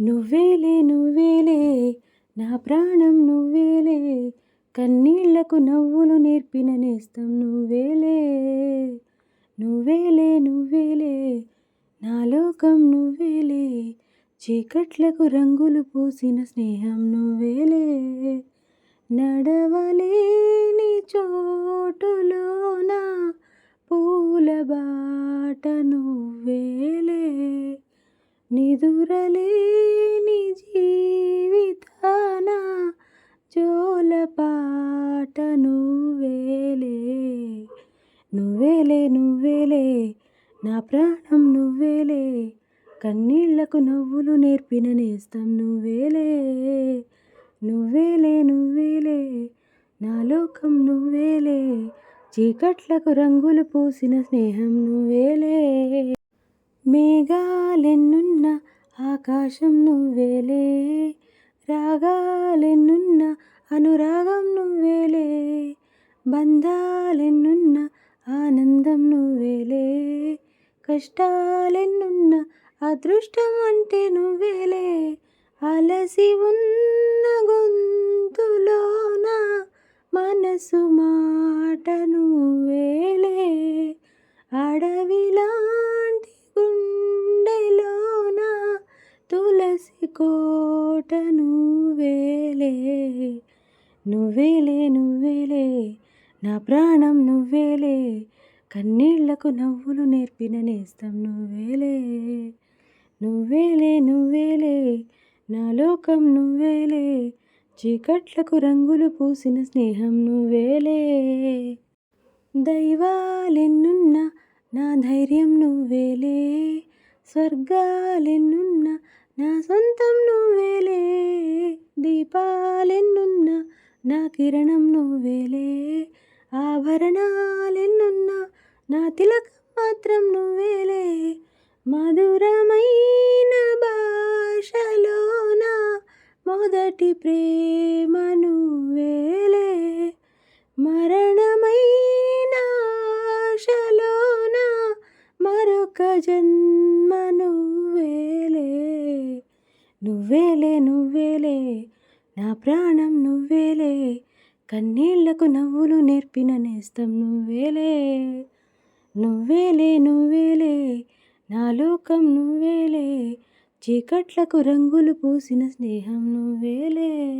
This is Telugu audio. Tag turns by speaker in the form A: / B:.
A: నువ్వేలే నువ్వేలే నా ప్రాణం నువ్వేలే కన్నీళ్ళకు నవ్వులు నేర్పిన నేస్తం నువ్వేలే. నువ్వేలే నువ్వేలే నా లోకం నువ్వేలే చీకట్లకు రంగులు పూసిన స్నేహం నువ్వేలే. నడవలేని చోటులోన పూల బాట నువ్వే నిదురలేని జీవితాన జోలపాట నువ్వేలే నువ్వేలే నువ్వేలే నా ప్రాణం నువ్వేలే. కన్నీళ్ళకు నవ్వులు నేర్పిన నేస్తం నువ్వేలే. నువ్వేలే నువ్వేలే నా లోకం నువ్వేలే. చీకట్లకు రంగులు పూసిన స్నేహం నువ్వేలే. మేఘాలెన్నున్న ఆకాశం నువ్వేలే రాగాలెన్నున్న అనురాగం నువ్వేలే బంధాలెన్నున్న ఆనందం నువ్వేలే కష్టాలెన్నున్న అదృష్టం అంటే నువ్వేలే అలసి ఉన్న గొంతులోన మనసు మాట నువ్వేలే అడవిలా తులసి కోట నువ్వేలే నువ్వేలే నువ్వేలే నా ప్రాణం నువ్వేలే కన్నీళ్ళకు నవ్వులు నేర్పిన నేస్తం నువ్వేలే నువ్వేలే నువ్వేలే నా లోకం నువ్వేలే చీకట్లకు రంగులు పూసిన స్నేహం నువ్వేలే దైవాలెన్నున్న నా ధైర్యం నువ్వేలే స్వర్గాలెన్నున్న నా సొంతం నువ్వేలే దీపాలెన్నున్న నా కిరణం నువ్వేలే ఆభరణాలెన్నున్న నా తిలక మాత్రం నువ్వేలే. మధురమైన భాషలోన మొదటి ప్రేమ నువ్వేలే. మరణమైన ఆశలోన మరొక జన్మ నువ్వు నువ్వేలే నువ్వేలే. నా ప్రాణం నువ్వేలే. కన్నీళ్ళకు నవ్వులు నేర్పిన నేస్తం నువ్వేలే. నువ్వేలే నువ్వేలే. నా లోకం నువ్వేలే. చీకట్లకు రంగులు పూసిన స్నేహం నువ్వేలే.